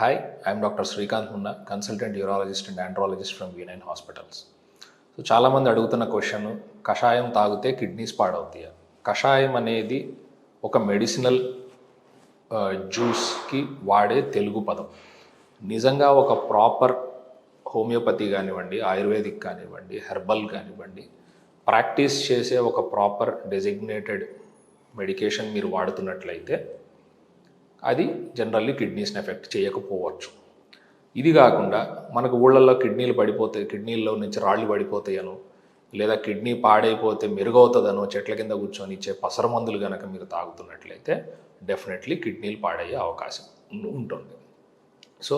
Hi, I'm doctor Srikanth Munna, consultant urologist and andrologist from V9 hospitals so చాలామంది అడుగుతున్న question కషాయం తాగితే kidneys పాడవుతాయా? కషాయం అనేది ఒక మెడిసినల్ జ్యూస్కి uh, వాడే తెలుగు పదం. నిజంగా ఒక ప్రాపర్ హోమియోపతి కానివ్వండి ఆయుర్వేదిక్ కానివ్వండి హెర్బల్ కానివ్వండి ప్రాక్టీస్ చేసే ఒక ప్రాపర్ డెసిగ్నేటెడ్ మెడికేషన్ మీరు వాడుతున్నట్లయితే అది జనరల్లీ కిడ్నీస్ని ఎఫెక్ట్ చేయకపోవచ్చు. ఇది కాకుండా మనకు ఊళ్ళల్లో కిడ్నీలు పడిపోతాయి కిడ్నీల్లో నుంచి రాళ్ళు పడిపోతాయను లేదా కిడ్నీ పాడైపోతే మెరుగవుతుందనో చెట్ల కింద కూర్చొని ఇచ్చే పసర మందులు కనుక మీరు తాగుతున్నట్లయితే డెఫినెట్లీ కిడ్నీలు పాడయ్యే అవకాశం ఉంటుంది. సో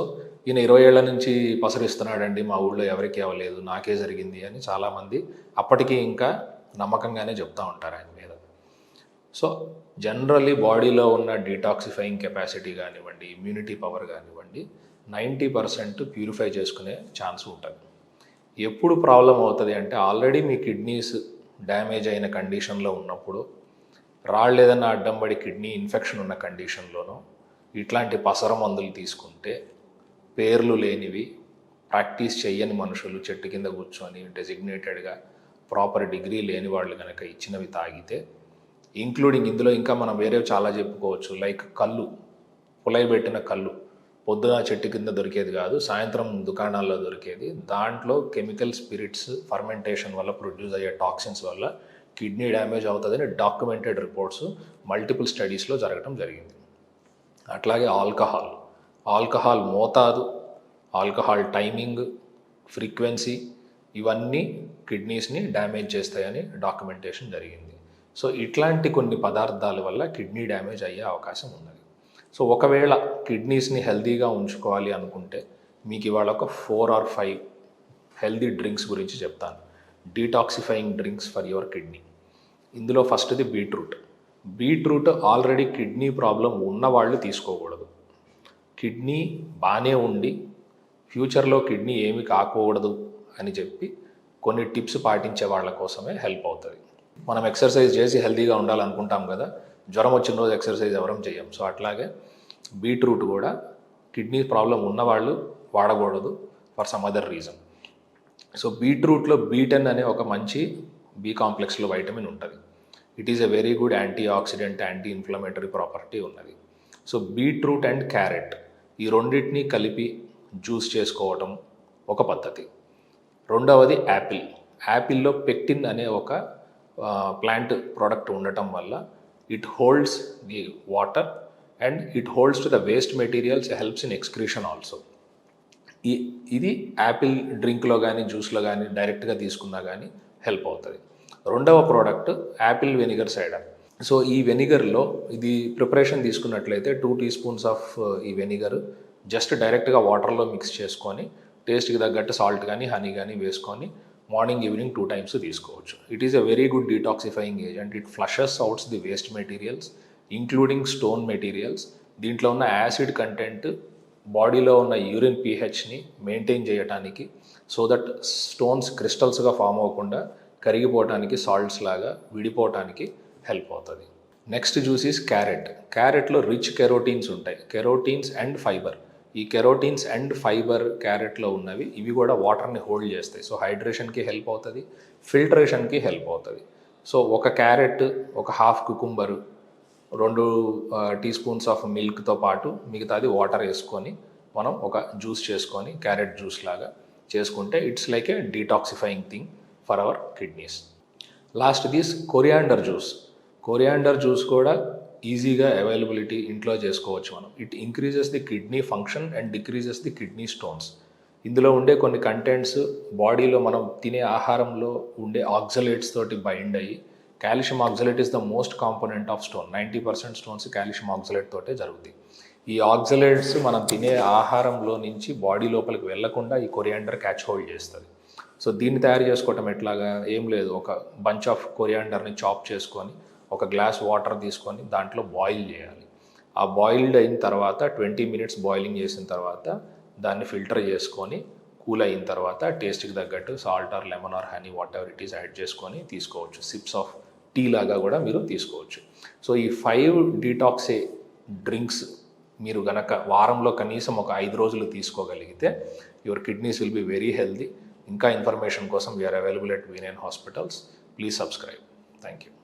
ఈయన ఇరవై ఏళ్ళ నుంచి పసరిస్తున్నాడండి మా ఊళ్ళో ఎవరికి అవ్వలేదు నాకే జరిగింది అని చాలామంది అప్పటికీ ఇంకా నమ్మకంగానే చెప్తా ఉంటారు ఆయన మీద. సో జనరల్లీ బాడీలో ఉన్న డీటాక్సిఫైయింగ్ కెపాసిటీ కానివ్వండి ఇమ్యూనిటీ పవర్ కానివ్వండి నైంటీ పర్సెంట్ ప్యూరిఫై చేసుకునే ఛాన్స్ ఉంటుంది. ఎప్పుడు ప్రాబ్లం అవుతుంది అంటే ఆల్రెడీ మీ కిడ్నీస్ డ్యామేజ్ అయిన కండిషన్లో ఉన్నప్పుడు రాళ్ళు ఏదైనా అడ్డం పడి కిడ్నీ ఇన్ఫెక్షన్ ఉన్న కండిషన్లోనో ఇట్లాంటి పసర మందులు తీసుకుంటే పేర్లు లేనివి ప్రాక్టీస్ చేయని మనుషులు చెట్టు కింద కూర్చొని డెసిగ్నేటెడ్గా ప్రాపర్ డిగ్రీ లేని వాళ్ళు కనుక ఇచ్చినవి తాగితే ఇంక్లూడింగ్ ఇందులో ఇంకా మనం వేరే చాలా చెప్పుకోవచ్చు. లైక్ కళ్ళు పులైబెట్టిన కళ్ళు. పొద్దున చెట్టు కింద దొరికేది కాదు సాయంత్రం దుకాణాల్లో దొరికేది. దాంట్లో కెమికల్ స్పిరిట్స్ ఫర్మెంటేషన్ వల్ల ప్రొడ్యూస్ అయ్యే టాక్సిన్స్ వల్ల కిడ్నీ డ్యామేజ్ అవుతుందని డాక్యుమెంటెడ్ రిపోర్ట్స్ మల్టిపుల్ స్టడీస్లో జరగడం జరిగింది. అట్లాగే ఆల్కహాల్. ఆల్కహాల్ మోతాదు ఆల్కహాల్ టైమింగ్ ఫ్రీక్వెన్సీ ఇవన్నీ కిడ్నీస్ని డ్యామేజ్ చేస్తాయని డాక్యుమెంటేషన్ జరిగింది. సో ఇట్లాంటి కొన్ని పదార్థాల వల్ల కిడ్నీ డ్యామేజ్ అయ్యే అవకాశం ఉన్నది. సో ఒకవేళ కిడ్నీస్ని హెల్తీగా ఉంచుకోవాలి అనుకుంటే మీకు ఇవాళ ఒక four or five healthy drinks గురించి చెప్తాను. Detoxifying drinks for your kidney. ఇందులో ఫస్ట్ది beetroot. Beetroot already kidney problem ఉన్నవాళ్ళు తీసుకోకూడదు. కిడ్నీ బాగానే ఉండి ఫ్యూచర్లో కిడ్నీ ఏమి కాకూడదు అని చెప్పి కొన్ని టిప్స్ పాటించే వాళ్ళ కోసమే హెల్ప్ అవుతుంది. మనం ఎక్సర్సైజ్ చేసి హెల్తీగా ఉండాలనుకుంటాం కదా జ్వరం వచ్చిన రోజు ఎక్సర్సైజ్ ఎవరం చేయం. సో అట్లాగే బీట్రూట్ కూడా కిడ్నీ ప్రాబ్లం ఉన్నవాళ్ళు వాడకూడదు for some other reason so బీట్రూట్లో betaine అనే ఒక మంచి బి కాంప్లెక్స్లో వైటమిన్ ఉంటుంది. It is a very good anti oxidant anti inflammatory property ఉన్నది. సో బీట్రూట్ అండ్ క్యారెట్ ఈ రెండింటిని కలిపి జ్యూస్ చేసుకోవటం ఒక పద్ధతి. రెండవది యాపిల్. యాపిల్లో పెక్టిన్ అనే ఒక ప్లాంట్ ప్రోడక్ట్ ఉండటం వల్ల it holds the water and it holds to the waste materials helps in excretion also ఈ ఇది యాపిల్ డ్రింక్లో కానీ జ్యూస్లో కానీ డైరెక్ట్గా తీసుకున్నా కానీ హెల్ప్ అవుతుంది. రెండవ product apple vinegar cider so ఈ వెనిగర్లో ఇది ప్రిపరేషన్ తీసుకున్నట్లయితే టూ టీ స్పూన్స్ ఆఫ్ ఈ వెనిగర్ జస్ట్ డైరెక్ట్గా వాటర్లో మిక్స్ చేసుకొని టేస్ట్కి తగ్గట్టు సాల్ట్ కానీ హనీ కానీ వేసుకొని మార్నింగ్ ఈవినింగ్ టూ టైమ్స్ తీసుకోవచ్చు. It is a very good detoxifying agent it flushes outs the waste materials including stone materials దీంట్లో ఉన్న యాసిడ్ కంటెంట్ బాడీలో ఉన్న యూరిన్ పీహెచ్ని మెయింటైన్ చేయడానికి సో దట్ స్టోన్స్ క్రిస్టల్స్గా ఫామ్ అవ్వకుండా కరిగిపోవటానికి సాల్ట్స్ లాగా విడిపోవటానికి హెల్ప్ అవుతుంది. నెక్స్ట్ జ్యూస్ ఈస్ క్యారెట్ క్యారెట్లో రిచ్ కెరోటీన్స్ ఉంటాయి. కెరోటీన్స్ అండ్ ఫైబర్ ఈ కెరోటీన్స్ అండ్ ఫైబర్ క్యారెట్లో ఉన్నవి ఇవి కూడా వాటర్ని హోల్డ్ చేస్తాయి. సో హైడ్రేషన్కి హెల్ప్ అవుతుంది ఫిల్టరేషన్కి హెల్ప్ అవుతుంది. సో ఒక క్యారెట్ ఒక హాఫ్ కుకుంబరు రెండు టీ స్పూన్స్ ఆఫ్ మిల్క్తో పాటు మిగతాది వాటర్ వేసుకొని మనం ఒక జ్యూస్ చేసుకొని క్యారెట్ జ్యూస్ లాగా చేసుకుంటే it's like a detoxifying thing for our kidneys. Last this coriander juice. Coriander juice కూడా ఈజీగా అవైలబిలిటీ ఇంట్లో చేసుకోవచ్చు మనం. It increases the kidney function and decreases the kidney stones ఇందులో ఉండే కొన్ని కంటెంట్స్ బాడీలో మనం తినే ఆహారంలో ఉండే ఆక్సలేట్స్ తోటి బైండ్ అయ్యి calcium oxalate is the most component of stone ninety percent stones calcium oxalate తోటే జరుగుతాయి ఈ ఆక్సలేట్స్ మనం తినే ఆహారంలో నుంచి బాడీ లోపలికి వెళ్ళకుండా ఈ కొరియాండర్ క్యాచ్ హోల్డ్ చేస్తుంది. సో దీన్ని తయారు చేసుకోవటం ఎట్లాగా? ఏం లేదు. ఒక బంచ్ ఆఫ్ కొరియాండర్ని చాప్ చేసుకొని ఒక గ్లాస్ వాటర్ తీసుకొని దాంట్లో బాయిల్ చేయాలి. ఆ బాయిల్డ్ అయిన తర్వాత ట్వంటీ మినిట్స్ బాయిలింగ్ చేసిన తర్వాత దాన్ని ఫిల్టర్ చేసుకొని కూల్ అయిన తర్వాత టేస్ట్కి తగ్గట్టు salt or lemon or honey whatever it is add చేసుకొని తీసుకోవచ్చు. సిప్స్ ఆఫ్ టీ లాగా కూడా మీరు తీసుకోవచ్చు. సో ఈ ఫైవ్ డీటాక్సే డ్రింక్స్ మీరు గనక వారంలో కనీసం ఒక ఐదు రోజులు తీసుకోగలిగితే your kidneys will be very healthy ఇంకా ఇన్ఫర్మేషన్ కోసం we are available at వీనియన్ hospitals please subscribe thank you